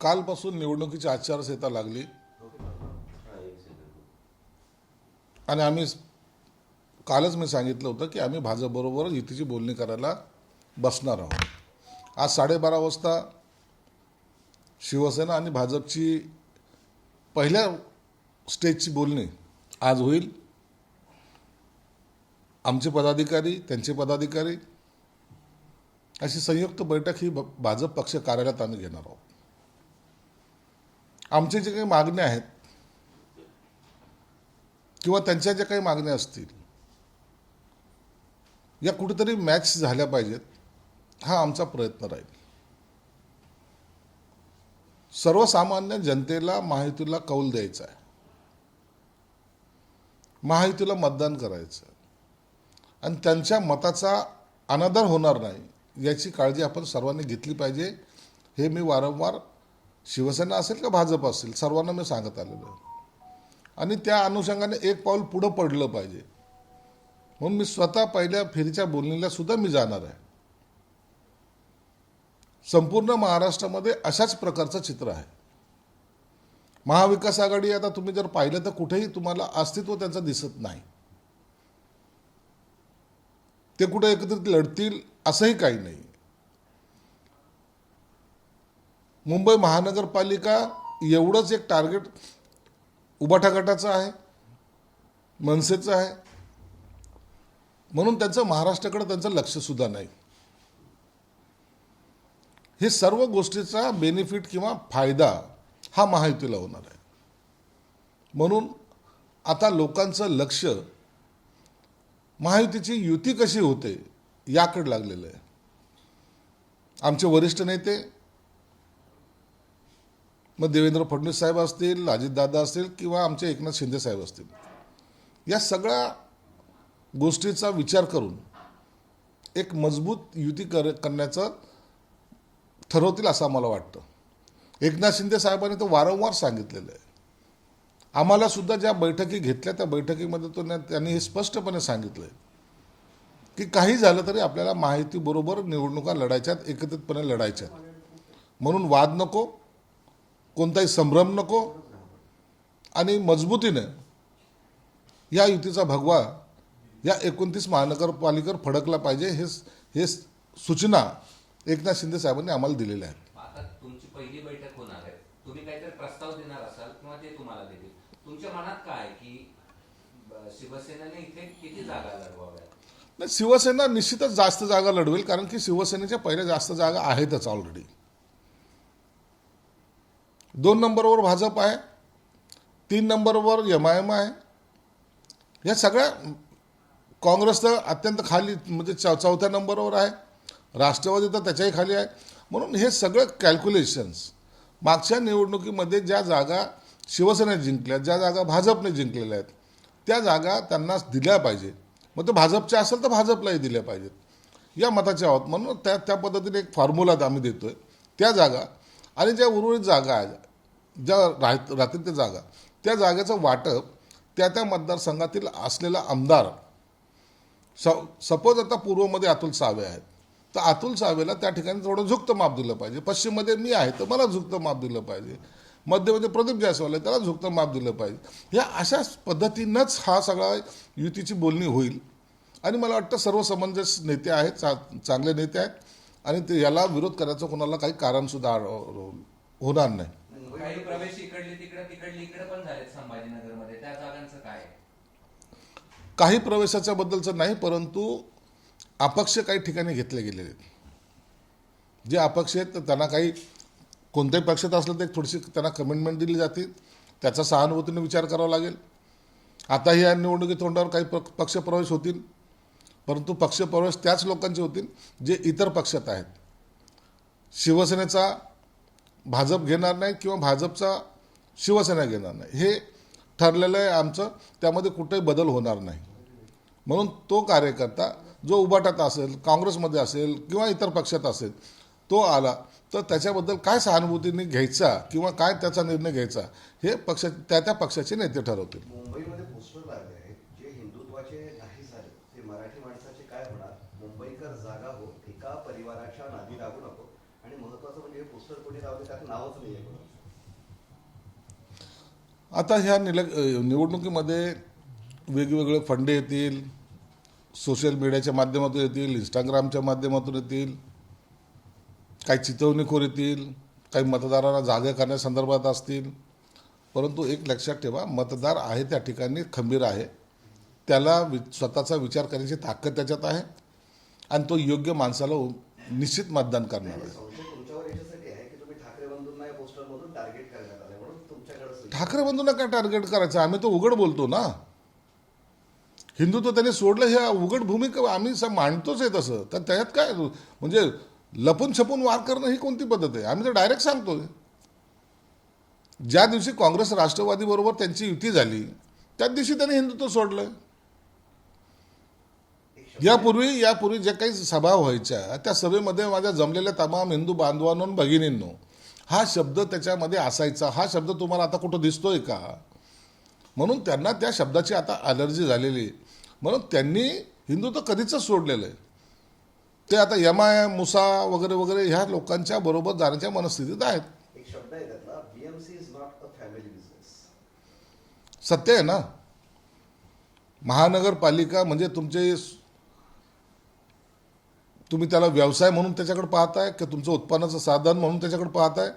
कालपासून निवडणुकीची आचारसंहिता लागली. आणि आम्ही कालच मी सांगितलं होतं की आम्ही भाजपबरोबर युतीची बोलणी करायला बसणार आहोत. आज साडेबारा वाजता शिवसेना आणि भाजपची पहिल्या स्टेजची बोलणी आज होईल. आमचे पदाधिकारी त्यांचे पदाधिकारी अशी संयुक्त बैठक ही भाजप पक्ष कार्यालयात आम्ही घेणार आहोत. आमचे जे काही मागण्या आहेत किंवा त्यांच्या ज्या काही मागण्या असतील या कुठेतरी मॅच झाल्या पाहिजेत हा आमचा प्रयत्न राहील सर्वसामान्य जनतेला महायुतीला कौल द्यायचा आहे महायुतीला मतदान करायचं आहे. आणि त्यांच्या मताचा अनादर होणार नाही याची काळजी आपण सर्वांनी घेतली पाहिजे हे मी वारंवार शिवसेना असेल का भाजप असेल सर्वांना मी सांगत आलेलो आहे. आणि त्या अनुषंगाने एक पाऊल पुढं पडलं पाहिजे. म्हणून मी स्वतः पहिल्या फेरीच्या बोलणीला सुद्धा मी जाणार आहे. संपूर्ण महाराष्ट्रामध्ये अशाच प्रकारचं चित्र आहे. महाविकास आघाडी आता तुम्ही जर पाहिलं तर कुठेही तुम्हाला अस्तित्व त्यांचं दिसत नाही. ते कुठे एकत्रित लढतील असंही काही नाही. मुंबई महानगरपालिका एवढंच एक टार्गेट उबाठा गटाचं आहे मनसेचं आहे. म्हणून त्यांचं महाराष्ट्राकडे त्यांचं लक्ष सुद्धा नाही. हे सर्व गोष्टीचा बेनिफिट किंवा फायदा हा महायुतीला होणार आहे. म्हणून आता लोकांचं लक्ष महायुतीची युती कशी होते याकडे लागलेलं आहे. आमचे वरिष्ठ नेते मग देवेंद्र फडणवीस साहेब असतील अजितदादा असतील किंवा आमचे एकनाथ शिंदे साहेब असतील. या सगळ्या गोष्टीचा विचार करून एक मजबूत युती कर करण्याचं ठरवतील असं आम्हाला वाटतं. एकनाथ शिंदे साहेबांनी तर वारंवार सांगितलेलं आहे. आम्हाला सुद्धा ज्या बैठकी घेतल्या त्या बैठकीमध्ये तो त्यांनी हे स्पष्टपणे सांगितलं आहे की काही झालं तरी आपल्याला माहितीबरोबर निवडणुका लढायच्यात एकत्रितपणे लढायच्यात. म्हणून वाद नको कोणताही संभ्रम नको आणि मजबूतीनं या युतीचा भगवा या एकोणतीस महानगरपालिकेवर फडकला पाहिजे हे हे सूचना एकनाथ शिंदे साहेबांनी आम्हाला दिलेल्या आहेत. आता तुमची पहिली बैठक होणार आहे. तुम्ही काहीतरी प्रस्ताव देणार असाल किंवा ते तुम्हाला देतील. तुमच्या मनात काय की शिवसेनेने इथे किती जागा लढवाव्या नाही शिवसेना निश्चितच जास्त जागा लढवेल कारण की शिवसेनेच्या पहिल्या जास्त जागा आहेतच ऑलरेडी दोन नंबरवर भाजप आहे तीन नंबरवर एम आय एम आहे. या सगळ्या काँग्रेस तर अत्यंत खाली म्हणजे चौ चौथ्या नंबरवर आहे. राष्ट्रवादी तर त्याच्याही खाली आहे. म्हणून हे सगळं कॅल्क्युलेशन्स मागच्या निवडणुकीमध्ये ज्या जागा शिवसेनेने जिंकल्या ज्या जागा भाजपने जिंकलेल्या आहेत त्या जागा त्यांना दिल्या पाहिजे. मग ते भाजपच्या असेल तर भाजपलाही दिल्या पाहिजेत. या मताच्या आहोत. म्हणून त्या त्या पद्धतीने एक फॉर्म्युला आम्ही देतोय. त्या जागा आणि ज्या उर्वरित जागा आहेत ज्या राहत राहतील त्या जागा. त्या जागेचं वाटप त्या त्या मतदारसंघातील असलेला आमदार स सपोज आता पूर्वमध्ये अतुल सावे आहेत. तर अतुल सावेला त्या ठिकाणी थोडं झुकतं माप दिलं पाहिजे. पश्चिममध्ये मी आहे तर मला झुकतं माप दिलं पाहिजे. मध्यमध्ये प्रदीप जायसवाल आहे त्याला झुकतं माप दिलं पाहिजे. या अशाच पद्धतीनंच हा सगळा युतीची बोलणी होईल. आणि मला वाटतं सर्व समंजस नेते आहेत चा चांगले नेते आहेत. आणि ते याला विरोध करायचं कोणाला काही कारणसुद्धा होणार नाही. काही प्रवेश इकडले तिकडे तिकडले इकडे पण झालेत संभाजीनगरमध्ये. त्या जागांचं काय? काही प्रवेशाच्या बद्दलचं नाही परंतु अपक्ष काही ठिकाणी घेतले गेलेले आहेत. जे अपक्ष आहेत तर त्यांना काही कोणत्याही पक्षात असलं तर एक थोडीशी त्यांना कमिटमेंट दिली जाते. त्याचा सहानुभूतीने विचार करावा लागेल. आताही या निवडणुकीत तोंडावर काही प पक्ष प्रवेश होतील. परंतु पक्ष प्रवेश त्याच लोकांचे होतील जे इतर पक्षात आहेत. शिवसेनेचा भाजप घेणार नाही किंवा भाजपचा शिवसेना घेणार नाही. हे ठरलेलं आहे आमचं. त्यामध्ये कुठेही बदल होणार नाही. म्हणून तो कार्यकर्ता जो उबाटात असेल काँग्रेसमध्ये असेल किंवा इतर पक्षात असेल तो आला तर त्याच्याबद्दल काय सहानुभूतीने घ्यायचा किंवा काय त्याचा निर्णय घ्यायचा हे पक्ष त्या त्या पक्षाचे नेते ठरवतील मुंबईमध्ये पोस्टर लागले आहेत जे हिंदुत्वाचे नाही झाले ते मराठी माणसाचे काय होणार मुंबईकर जागा हो एका परिवाराच्या नादी लागू नको आणि महत्वाचं म्हणजे हे पुस्तक पोस्टर कोणी लावले त्यात नावच नाही आता ह्या निल निवडणुकीमध्ये वेगवेगळे फंडे येतील सोशल मीडियाच्या माध्यमातून येतील इंस्टाग्रामच्या माध्यमातून येतील काही चितवणीखोर येतील काही मतदारांना जागे करण्यासंदर्भात असतील. परंतु एक लक्षात ठेवा मतदार आहे त्या ठिकाणी खंबीर आहे. त्याला वि स्वतःचा विचार करण्याची ताकद त्याच्यात आहे. आणि तो योग्य माणसाला निश्चित मतदान करणार आहे संशय तुमच्यावर याच्यासाठी आहे की तुम्ही ठाकरे बंधूंना या पोस्टरमधून टार्गेट करण्यात आले म्हणून तुमच्याकडे ठाकरे बंधूंना काय टार्गेट करायचं? आम्ही तो उघड बोलतो ना. हिंदुत्व त्यांनी सोडलं हे उघड भूमिका आम्ही स- मांडतोच आहे तसं. तर त्याच्यात काय? म्हणजे लपून छपून वार करणं ही कोणती पद्धत आहे? आम्ही तर डायरेक्ट सांगतोय. ज्या दिवशी काँग्रेस राष्ट्रवादीबरोबर त्यांची युती झाली त्याच दिवशी त्यांनी हिंदुत्व सोडलं यापूर्वी यापूर्वी ज्या काही सभा व्हायच्या त्या सभेमध्ये माझ्या जमलेल्या तमाम हिंदू बांधवांनो भगिनींनो हा शब्द त्याच्यामध्ये असायचा. हा शब्द तुम्हाला आता कुठं दिसतोय का? म्हणून त्यांना त्या शब्दाची आता अलर्जी झालेली आहे. म्हणून त्यांनी हिंदुत्व कधीच सोडलेलं आहे. ते आता यमाय मुसा वगैरे वगैरे ह्या लोकांच्या बरोबर जाण्याच्या मनस्थितीत आहेत. सत्य आहे ना? महानगरपालिका म्हणजे तुमचे तुम्ही त्याला व्यवसाय म्हणून त्याच्याकडे पाहताय की तुमचं उत्पन्नाचं साधन म्हणून त्याच्याकडे पाहताय?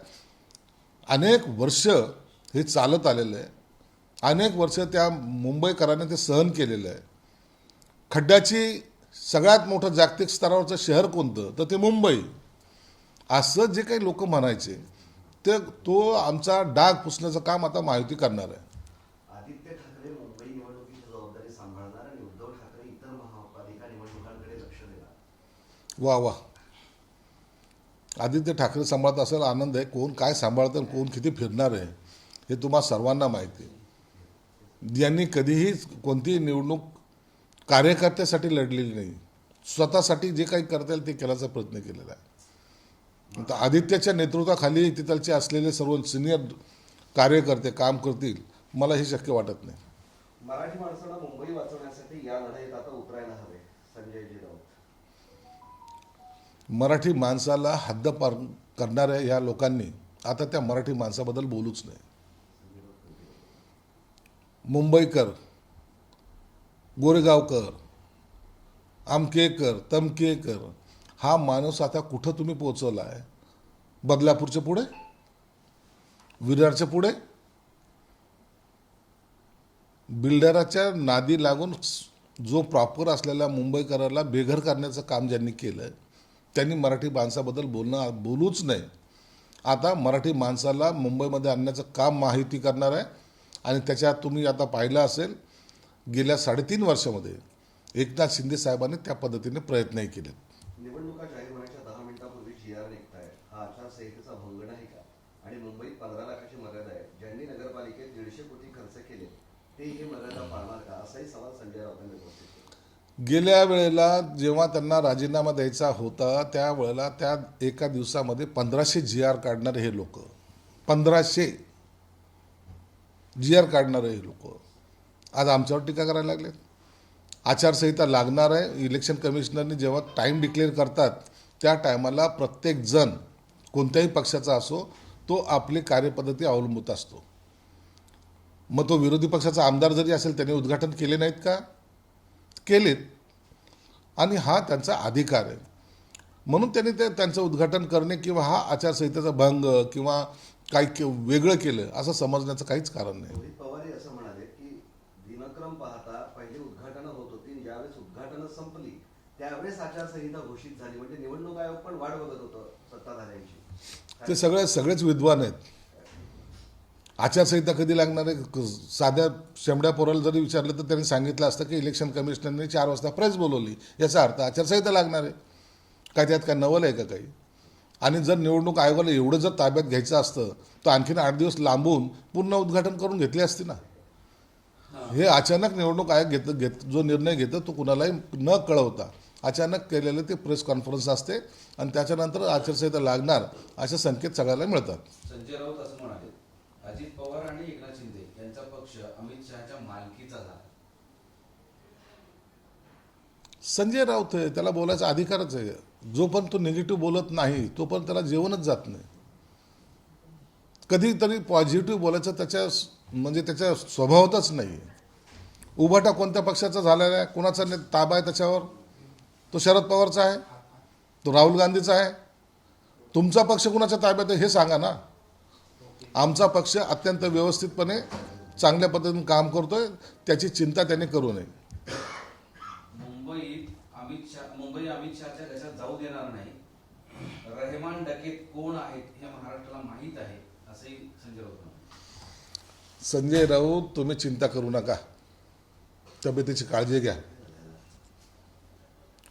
अनेक वर्ष हे चालत आलेलं आहे. अनेक वर्ष त्या मुंबईकरांनी ते सहन केलेलं आहे. खड्ड्याची सगळ्यात मोठं जागतिक स्तरावरचं शहर कोणतं? तर ते मुंबई. असं जे काही लोक म्हणायचे ते तो आमचा डाग पुसण्याचं काम आता माहिती करणार आहे आदित्य ठाकरे मुंबई निवडणुकीची जबाबदारी सांभाळणार आणि उद्धव ठाकरे इतर महापालिका निवडणुकांकडे लक्ष देणार वा वा. आदित्य ठाकरे सांभाळत असेल आनंद आहे. कोण काय सांभाळतं आणि कोण किती फिरणार आहे हे तुम्हा सर्वांना माहिती आहे. यांनी कधीही कोणतीही निवडणूक कार्यकर्त्यासाठी लढलेली नाही. स्वतःसाठी जे काही करता येईल ते केल्याचा प्रयत्न केलेला आहे. तर आदित्यच्या नेतृत्वाखाली तिथलचे असलेले सर्व सिनियर कार्यकर्ते काम करतील मला हे शक्य वाटत नाही. मराठी माणसाला मुंबई वाचवण्यासाठी या लढाईत आता उतरायला हवे संजयजी राऊत मराठी माणसाला हद्दपार करणाऱ्या या लोकांनी आता त्या मराठी माणसाबद्दल बोलूच नाही मुंबईकर गोरेगावकर आमकेकर तमकेकर हा माणूस आता कुठं तुम्ही पोचवला आहे बदलापूरच्या पुढे? विरारच्या पुढे? बिल्डराच्या नादी लागून जो प्रॉपर असलेल्या मुंबईकराला बेघर करण्याचं काम ज्यांनी केलं त्यांनी मराठी माणसाबद्दल बोलणं बोलूच नाही. आता मराठी माणसाला मुंबईमध्ये आणण्याचं काम माहिती करणार आहे. आणि त्याच्यात तुम्ही आता पाहिलं असेल गेल्या साडेतीन वर्षामध्ये एकनाथ शिंदे साहेबांनी त्या पद्धतीने प्रयत्नही केले निवडणुका जाहीर होण्याच्या दहा मिनिटांपूर्वी जी आर निघताय. हा आचारसंहितेचा भंग नाही का? आणि मुंबईत पंधरा लाखाची मर्यादा आहे. ज्यांनी नगरपालिकेत दीडशे कोटी खर्च केले ते ही मर्यादा पाळणार का? असाही सवाल संजय राऊतांनी उपस्थित गेल्या वेळेला जेव्हा त्यांना राजीनामा द्यायचा होता त्या वेळेला त्या एका दिवसामध्ये पंधराशे जी आर काढणारे हे लोक. पंधराशे जी आर काढणारे हे लोक. आज आमच्यावर टीका करायला लागले आचारसंहिता लागणार आहे. इलेक्शन कमिशनरनी जेव्हा टाईम डिक्लेअर करतात त्या टायमाला प्रत्येक जण कोणत्याही पक्षाचा असो तो आपली कार्यपद्धती अवलंबूत असतो. मग तो विरोधी पक्षाचा आमदार जरी असेल त्याने उद्घाटन केले नाहीत का? केलेत आणि हा त्यांचा अधिकार आहे. म्हणून त्यांनी ते त्यांचं उद्घाटन करणे किंवा हा आचारसंहितेचा भंग किंवा काही के- वेगळं केलं असं समजण्याचं काहीच कारण नाही. पवार असं म्हणाले की दिनक्रम पाहता पहिली उद्घाटनं होत होती ज्यावेळेस उद्घाटनं संपली त्यावेळेस आचारसंहिता घोषित झाली. म्हणजे निवडणूक आयोग पण वाट बघत होतं सत्ताधाऱ्यांची. ते सगळे सगळेच विद्वान आहेत. आचारसंहिता कधी लागणार आहे? क- साध्या शेमड्या पोराला जरी विचारलं तर त्यांनी सांगितलं असतं की इलेक्शन कमिशनरने चार वाजता प्रेस बोलवली. याचा अर्थ आचारसंहिता लागणार आहे. काय त्यात काय नवल आहे का काही? आणि जर निवडणूक आयोगाला एवढं जर ताब्यात घ्यायचं असतं तर आणखीन आठ दिवस लांबून पूर्ण उद्घाटन करून घेतली असती ना? हे अचानक निवडणूक आयोग घेत घेत जो निर्णय घेतो तो कुणालाही न कळवता अचानक केलेलं ते प्रेस कॉन्फरन्स असते आणि त्याच्यानंतर आचारसंहिता लागणार असे संकेत सगळ्याला मिळतात. संजय राऊत असं म्हणाले. अजित पवार आणि एकनाथ शिंदे यांचा पक्ष अमित शहाच्या मालकीचा झाला. संजय राऊत आहे त्याला बोलायचा अधिकारच आहे. जोपर्यंत तो निगेटिव्ह बोलत नाही तोपर्यंत त्याला जेवणच जात नाही. कधीतरी पॉझिटिव्ह बोलायचं त्याच्या म्हणजे त्याच्या स्वभावातच नाही. आहे उभाटा कोणत्या पक्षाचा झालेला आहे कोणाचा ताबा आहे त्याच्यावर? तो शरद पवारचा आहे तो राहुल गांधीचा आहे. तुमचा पक्ष कुणाच्या ताब्यात आहे हे सांगा ना. आमचा पक्ष अत्यंत व्यवस्थितपणे चांगल्या पद्धतीने काम करतोय त्याची चिंता त्यांनी करू नये. मुंबईत अमित शहा मुंबई अमित शहाच्या देशात जाऊ देणार नाही. रहमान डकेत कोण आहेत हे महाराष्ट्राला माहीत आहे असंही संजय राऊत. संजय राऊत तुम्ही चिंता करू नका. तब्येतीची काळजी घ्या.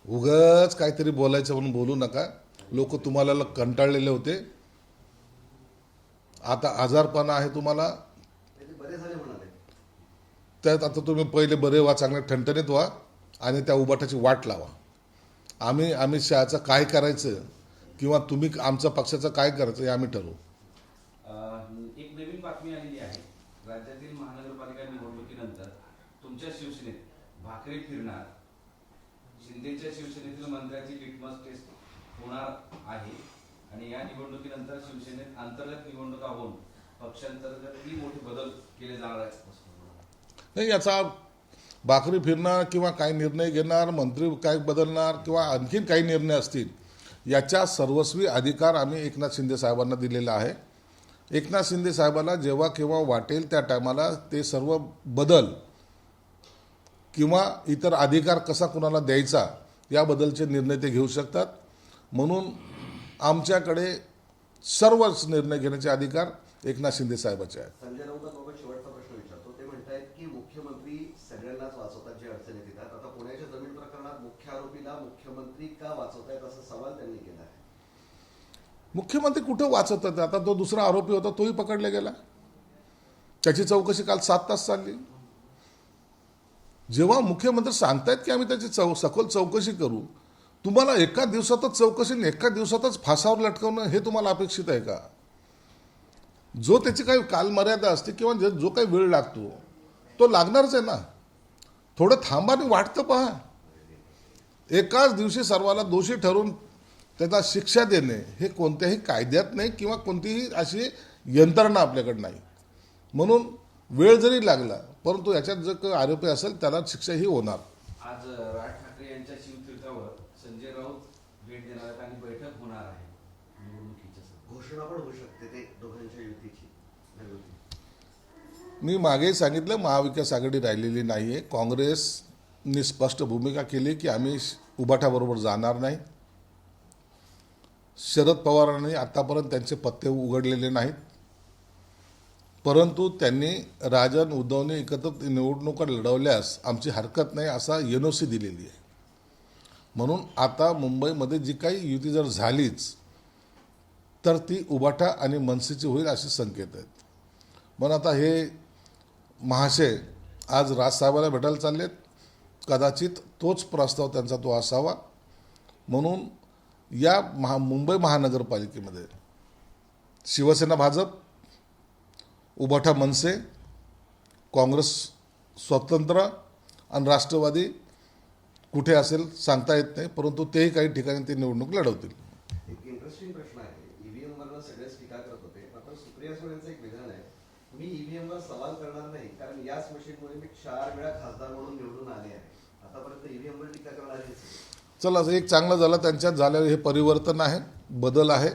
उगच काहीतरी बोलायचं म्हणून बोलू नका. लोक तुम्हाला कंटाळलेले होते. आता आजारपणा आहे तुम्हाला? त्यात आता तुम्ही पहिले बरे व्हा चांगले ठणठणीत व्हा आणि त्या उबाटाची वाट लावा. आम्ही अमित शहाचं काय करायचं किंवा तुम्ही आमच्या पक्षाचं काय करायचं हे आम्ही ठरवू. एक नवीन बातमी आलेली आहे. राज्यातील महानगरपालिका निवडणुकीनंतर तुमच्या शिवसेनेत भाकरी फिरणार. शिंदेच्या शिवसेनेतील मंत्र्याची लिटमस टेस्ट होणार आहे. आणि या निवडणुकीनंतर शिवसेनेत अंतर्गत निवडणुका होऊन पक्षांतर्गतही मोठे बदल केले जाणार आहेत. नाही याचा भाकरी फिरणार किंवा काही निर्णय घेणार मंत्री काय बदलणार किंवा आणखीन काही निर्णय असतील याच्या सर्वस्वी अधिकार आम्ही एकनाथ शिंदे साहेबांना दिलेला आहे. एकनाथ शिंदे साहेबांना जेव्हा केव्हा वाटेल त्या टायमाला ते सर्व बदल किंवा इतर अधिकार कसा कुणाला द्यायचा याबद्दलचे निर्णय ते घेऊ शकतात. म्हणून आमच्याकडे सर्वच निर्णय घेण्याचे अधिकार एकनाथ शिंदे साहेबाचे आहेत. संजय राऊतांबाबत शेवटचा प्रश्न विचारतो. ते म्हणतायत की मुख्यमंत्री सगळ्यांनाच वाचवतात जे अडचणीत येतात आता पुण्याच्या जमीन प्रकरणात मुख्य आरोपीला मुख्यमंत्री का वाचवतायत असा सवाल त्यांनी केला आहे. मुख्यमंत्री कुठं वाचत होते आता तो दुसरा आरोपी होता तोही पकडला गेला. त्याची चौकशी काल सात तास चालली. जेव्हा मुख्यमंत्री सांगतायत की आम्ही त्याची चौ सखोल चौकशी करू तुम्हाला एका दिवसातच चौकशी एका दिवसातच फासावर लटकवणं हे तुम्हाला अपेक्षित आहे का? जो त्याची काही कालमर्यादा असते किंवा जे- जो काही वेळ लागतो तो लागणारच आहे ना. थोडं थांबा आणि वाटतं पहा. एकाच दिवशी सर्वाला दोषी ठरवून त्याला शिक्षा देणे हे कोणत्याही कायद्यात नाही किंवा कोणतीही अशी यंत्रणा आपल्याकडे नाही. म्हणून वेळ जरी लागला परंतु याच्यात जर आरोपी असेल त्याला शिक्षा ही होणार. आज राज ठाकरे यांच्या संजय राऊत भेट देणार आहेत आणि बैठक होणार आहे निवडणुकीच्या. घोषणा पण होऊ शकते ते दोघांच्या युतीची. मी मागेही सांगितलं महाविकास आघाडी राहिलेली नाही आहे काँग्रेसनी स्पष्ट भूमिका केली की आम्ही उबाठाबरोबर जाणार नाही. शरद पवारांनी आतापर्यंत त्यांचे पत्ते उघडलेले नाहीत. परंतु त्यांनी राजन उद्धवने एकत्र निवडणुका लढवल्यास आमची हरकत नाही असा एन सी दिलेली आहे. म्हणून आता मुंबईमध्ये जी काही युती जर झालीच तर ती उबाठा आणि मनसेची होईल असे संकेत आहेत. पण आता हे महाशय आज राजसाहेबाला भेटायला चाललेत. कदाचित तोच प्रस्ताव त्यांचा तो असावा. म्हणून या महा मुंबई महानगरपालिकेमध्ये शिवसेना भाजप उबाठा मनसे काँग्रेस स्वतंत्र आणि राष्ट्रवादी कुठे असेल सांगता येत नाही परंतु तेही काही ठिकाणी ते निवडणूक लढवतील. एक इंटरेस्टिंग प्रश्न आहे. वरनं सगळेच टीका करत होते मात्र सुप्रिया सुळेंचं एक विधान आहे. मी वर सवाल करणार नाही कारण याच मशीनमुळे मी चार वेळा खासदार म्हणून निवडून आले आहे. आतापर्यंत वर टीका करणार चला एक चांगलं झालं त्यांच्यात झालेलं हे परिवर्तन आहे बदल आहे.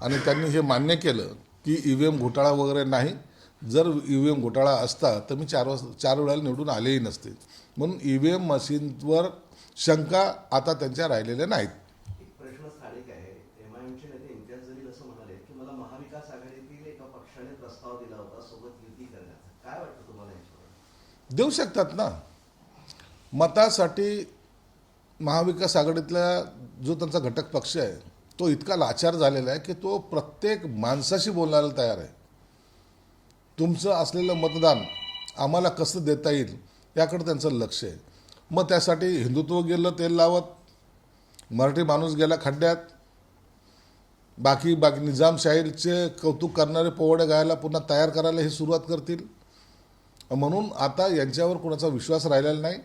आणि त्यांनी हे मान्य केलं की ई व्ही एम घोटाळा वगैरे नाही जर ई व्ही एम घोटाळा असता तर मी चार वाजता चार वेळेला निवडून आलेही नसते. म्हणून ई व्ही एम मशीनवर शंका आता त्यांच्या राहिलेल्या नाहीत. एक प्रश्न स्थानिक आहे. एमआयएमचे नेते इम्तियाज जलील असं म्हणाले की मला महाविकास आघाडीतील एका पक्षाने प्रस्ताव दिला होता सोबत युती करण्याचा. काय वाटतं तुम्हाला याच्यावर? देऊ शकतात ना. मतासाठी महाविकास आघाडीतला जो त्यांचा घटक पक्ष आहे तो इतका लाचार झालेला आहे की तो प्रत्येक माणसाशी बोलायला तयार आहे. तुमचं असलेलं मतदान आम्हाला कसं देता येईल याकडे त्यांचं लक्ष आहे. मग त्यासाठी हिंदुत्व गेलं तेल लावत मराठी माणूस गेला खड्ड्यात. बाकी बाकी निजामशाहीचे कौतुक करणारे पोवडे गायला पुन्हा तयार करायला हे सुरुवात करतील. म्हणून आता यांच्यावर कोणाचा विश्वास राहिलेला नाही.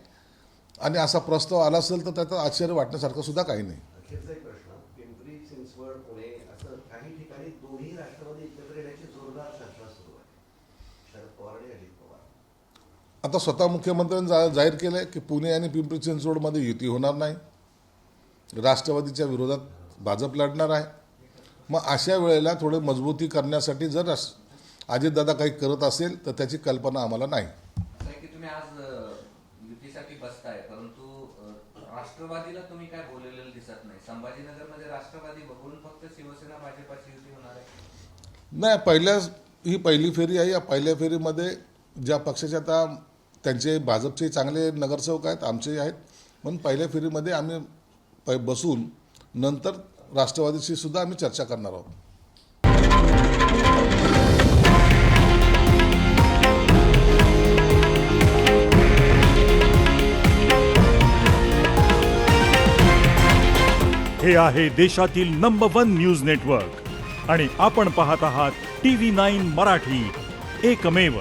आणि असा प्रस्ताव आला असेल तर त्याचं आश्चर्य वाटण्यासारखं सुद्धा काही नाही अखेरचा एक प्रश्न पिंपरी चिंचवड पुणे असं काही ठिकाणी दोन्ही राष्ट्रवादी एकत्र येण्याची जोरदार आता स्वतः मुख्यमंत्र्यांनी जा जाहीर केलं आहे की पुणे आणि पिंपरी चिंचवडमध्ये युती होणार नाही. राष्ट्रवादीच्या विरोधात भाजप लढणार आहे. मग अशा वेळेला थोडे मजबूती करण्यासाठी जर अजितदादा काही करत असेल तर त्याची कल्पना आम्हाला नाही. राष्ट्रवादीला तुम्ही काय बोललेलं दिसत नाही. संभाजीनगरमध्ये राष्ट्रवादी बघून फक्त शिवसेना भाजपाची युती होणार आहे. नाही पहिल्या ही पहिली फेरी आहे. या पहिल्या फेरीमध्ये ज्या पक्षाचे आता त्यांचे भाजपचे चांगले नगरसेवक आहेत आमचेही आहेत. म्हणून पहिल्या फेरीमध्ये आम्ही प बसून नंतर राष्ट्रवादीशी सुद्धा आम्ही चर्चा करणार आहोत. हे आहे देशातील नंबर वन न्यूज नेटवर्क आणि आपण पाहत आहात टी व्ही नाईन मराठी. एकमेव